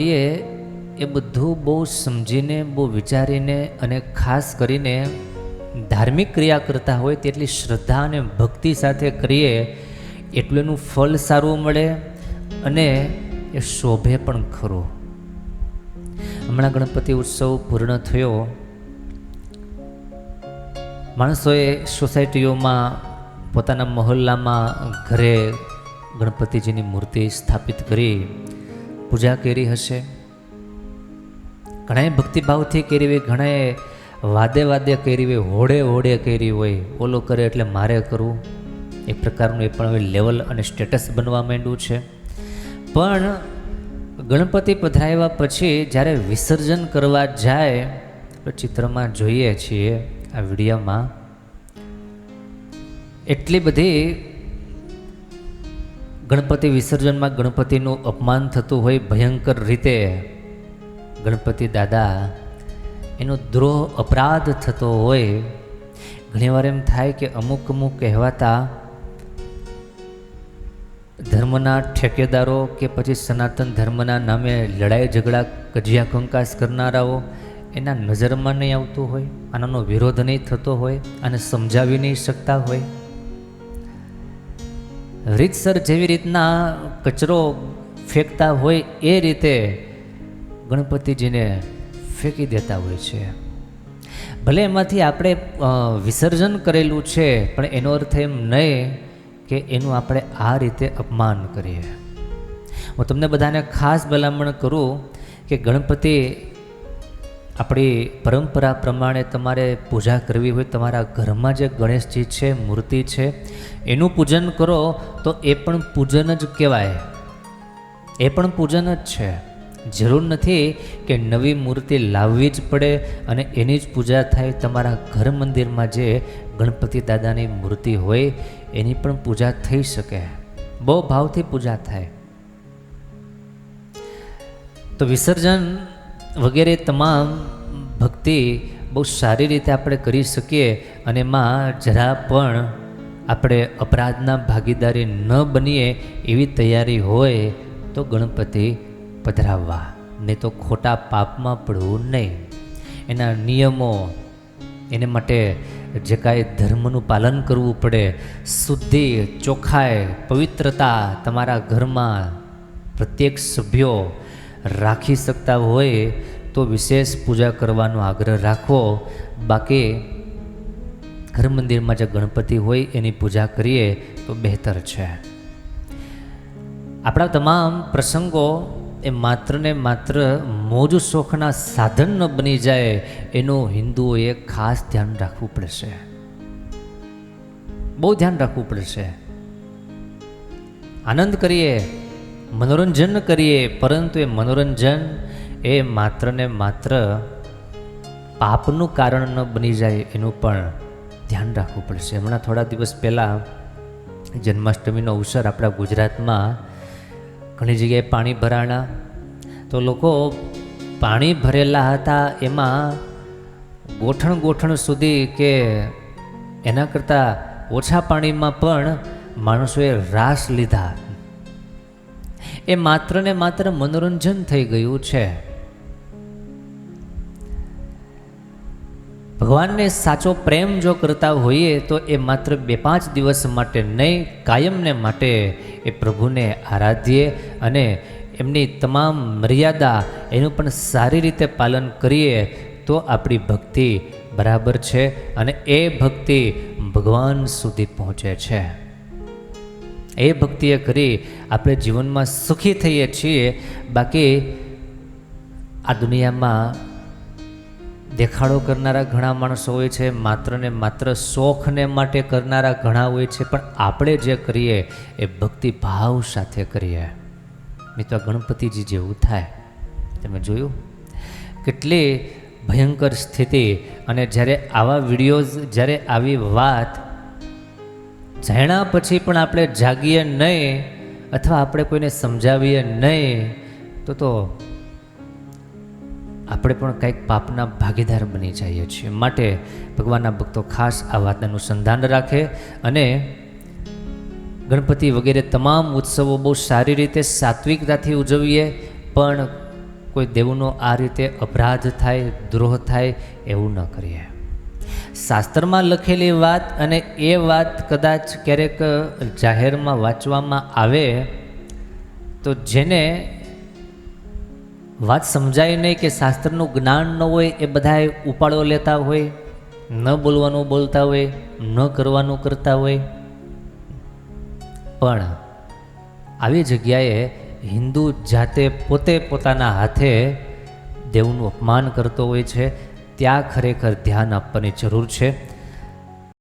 એ એ બધું બહુ સમજીને, બહુ વિચારીને અને ખાસ કરીને ધાર્મિક ક્રિયા કરતા હોય તેટલી શ્રદ્ધા અને ભક્તિ સાથે કરીએ, એટલું એનું ફળ સારું મળે અને એ શોભે પણ ખરું. હમણાં ગણપતિ ઉત્સવ પૂર્ણ થયો. માણસોએ સોસાયટીઓમાં પોતાના મહોલ્લામાં ઘરે ગણપતિજીની મૂર્તિ સ્થાપિત કરી પૂજા કરી હશે. ઘણાએ ભક્તિભાવથી કરી હોય ઘણાએ વાદે વાદે કરી હોય હોડે હોડે કરી હોય ઓલો કરે એટલે મારે કરવું. એક પ્રકારનું એ પણ હવે લેવલ અને સ્ટેટસ બનવા માંડ્યું છે. પણ ગણપતિ પધરાવ્યા પછી જ્યારે વિસર્જન કરવા જાય, તો ચિત્રમાં જોઈએ છીએ આ વિડીયોમાં એટલી બધી ગણપતિ વિસર્જનમાં ગણપતિનું અપમાન થતું હોય ભયંકર રીતે, ગણપતિ દાદા, એનો દ્રોહ અપરાધ થતો હોય. ઘણીવાર એમ થાય કે અમુક અમુક કહેવાતા ધર્મના ઠેકેદારો કે પછી સનાતન ધર્મના નામે લડાઈ, ઝઘડા, કજિયા કંકાસ કરનારાઓ એના નજરમાં નહીં આવતું હોય, આનાનો વિરોધ નહીં થતો હોય અને સમજાવી નહીં શકતા હોય. રીતસર જેવી રીતના કચરો ફેંકતા હોય એ રીતે ગણપતિજીને ફેંકી દેતા હોય છે. ભલે એમાંથી આપણે વિસર્જન કરેલું છે, પણ એનો અર્થ એમ નહીં કે એનું આપણે આ રીતે અપમાન કરીએ. હું તમને બધાને ખાસ ભલામણ કરું કે ગણપતિ આપણી પરંપરા પ્રમાણે તમારે પૂજા કરવી હોય, તમારા ઘરમાં જે ગણેશજી છે, મૂર્તિ છે, એનું પૂજન કરો તો એ પણ પૂજન જ કહેવાય. એ પણ પૂજન જ છે. જરૂર નથી કે નવી મૂર્તિ લાવવી જ પડે અને એની જ પૂજા થાય. તમારા ઘર મંદિરમાં જે ગણપતિ દાદાની મૂર્તિ હોય, એની પણ પૂજા થઈ શકે. બહુ ભાવથી પૂજા થાય. તો વિસર્જન વગેરે તમામ ભક્તિ બહુ સારી રીતે આપણે કરી શકીએ અને એમાં જરા પણ આપણે અપરાધના ભાગીદારી ન બનીએ એવી તૈયારી હોય તો ગણપતિ પધરાવવા, નહીં તો ખોટા પાપમાં પડવું નહીં. એના નિયમો, એને માટે જે કાંઈ ધર્મનું પાલન કરવું પડે, શુદ્ધિ, ચોખ્ખાઈ, પવિત્રતા તમારા ઘરમાં પ્રત્યેક સભ્યો રાખી શકતા હોય તો વિશેષ પૂજા કરવાનો આગ્રહ રાખવો બાકી ઘર મંદિરમાં જે ગણપતિ હોય એની પૂજા કરીએ તો બહેતર છે. આપણા તમામ પ્રસંગો એ માત્ર ને માત્ર મોજ શોખના સાધન ન બની જાય એનું હિન્દુઓએ ખાસ ધ્યાન રાખવું પડશે. બહુ ધ્યાન રાખવું પડશે. આનંદ કરીએ. મનોરંજન કરીએ, પરંતુ એ મનોરંજન એ માત્ર ને માત્ર પાપનું કારણ ન બની જાય એનું પણ ધ્યાન રાખવું પડશે. હમણાં થોડા દિવસ પહેલાં જન્માષ્ટમીનો અવસર આપણા ગુજરાતમાં ઘણી જગ્યાએ પાણી ભરાણા. તો લોકો પાણી ભરેલા હતા એમાં ગોઠણ ગોઠણ સુધી કે એના કરતાં ઓછા પાણીમાં પણ માણસોએ રાસ લીધા. એ માત્ર ને માત્ર મનોરંજન થઈ ગયું છે. ભગવાનને સાચો પ્રેમ જો કરતા હોઈએ તો એ માત્ર બે પાંચ દિવસ માટે નહીં કાયમને માટે એ પ્રભુને આરાધીએ અને એમની તમામ મર્યાદા એનું પણ સારી રીતે પાલન કરીએ તો આપણી ભક્તિ બરાબર છે અને એ ભક્તિ ભગવાન સુધી પહોંચે છે. એ ભક્તિએ કરી આપણે જીવનમાં સુખી થઈએ છીએ. બાકી આ દુનિયામાં દેખાડો કરનારા ઘણા માણસો હોય છે, માત્ર ને માત્ર શોખને માટે કરનારા ઘણા હોય છે, પણ આપણે જે કરીએ એ ભક્તિ ભાવ સાથે કરીએ. મિત્રો, ગણપતિજી જેવું થાય. તમે જોયું? કેટલી ભયંકર સ્થિતિ. અને જ્યારે આવા વિડીયોઝ, જ્યારે આવી વાત જાણ્યા પછી પણ આપણે જાગીએ નહીં અથવા આપણે કોઈને સમજાવીએ નહીં, તો તો આપણે પણ કંઈક પાપના ભાગીદાર બની જઈએ છીએ. માટે ભગવાનના ભક્તો ખાસ આ વાતને અનુસંધાન રાખે અને ગણપતિ વગેરે તમામ ઉત્સવો બહુ સારી રીતે સાત્વિકતાથી ઉજવીએ, પણ કોઈ દેવનો આ રીતે અપરાધ થાય, દ્રોહ થાય એવું ન કરીએ. શાસ્ત્રમાં લખેલી વાત અને એ વાત કદાચ ક્યારેક જાહેરમાં વાંચવામાં આવે, તો જેને વાત સમજાય નહીં કે શાસ્ત્રનું જ્ઞાન ન હોય એ બધાએ ઉપાડો લેતા હોય, ન બોલવાનું બોલતા હોય, ન કરવાનું કરતા હોય. પણ આવી જગ્યાએ હિન્દુ જાતે પોતે પોતાના હાથે દેવનું અપમાન કરતો હોય છે. ત્યાં ખરેખર ધ્યાન આપવાની જરૂર છે.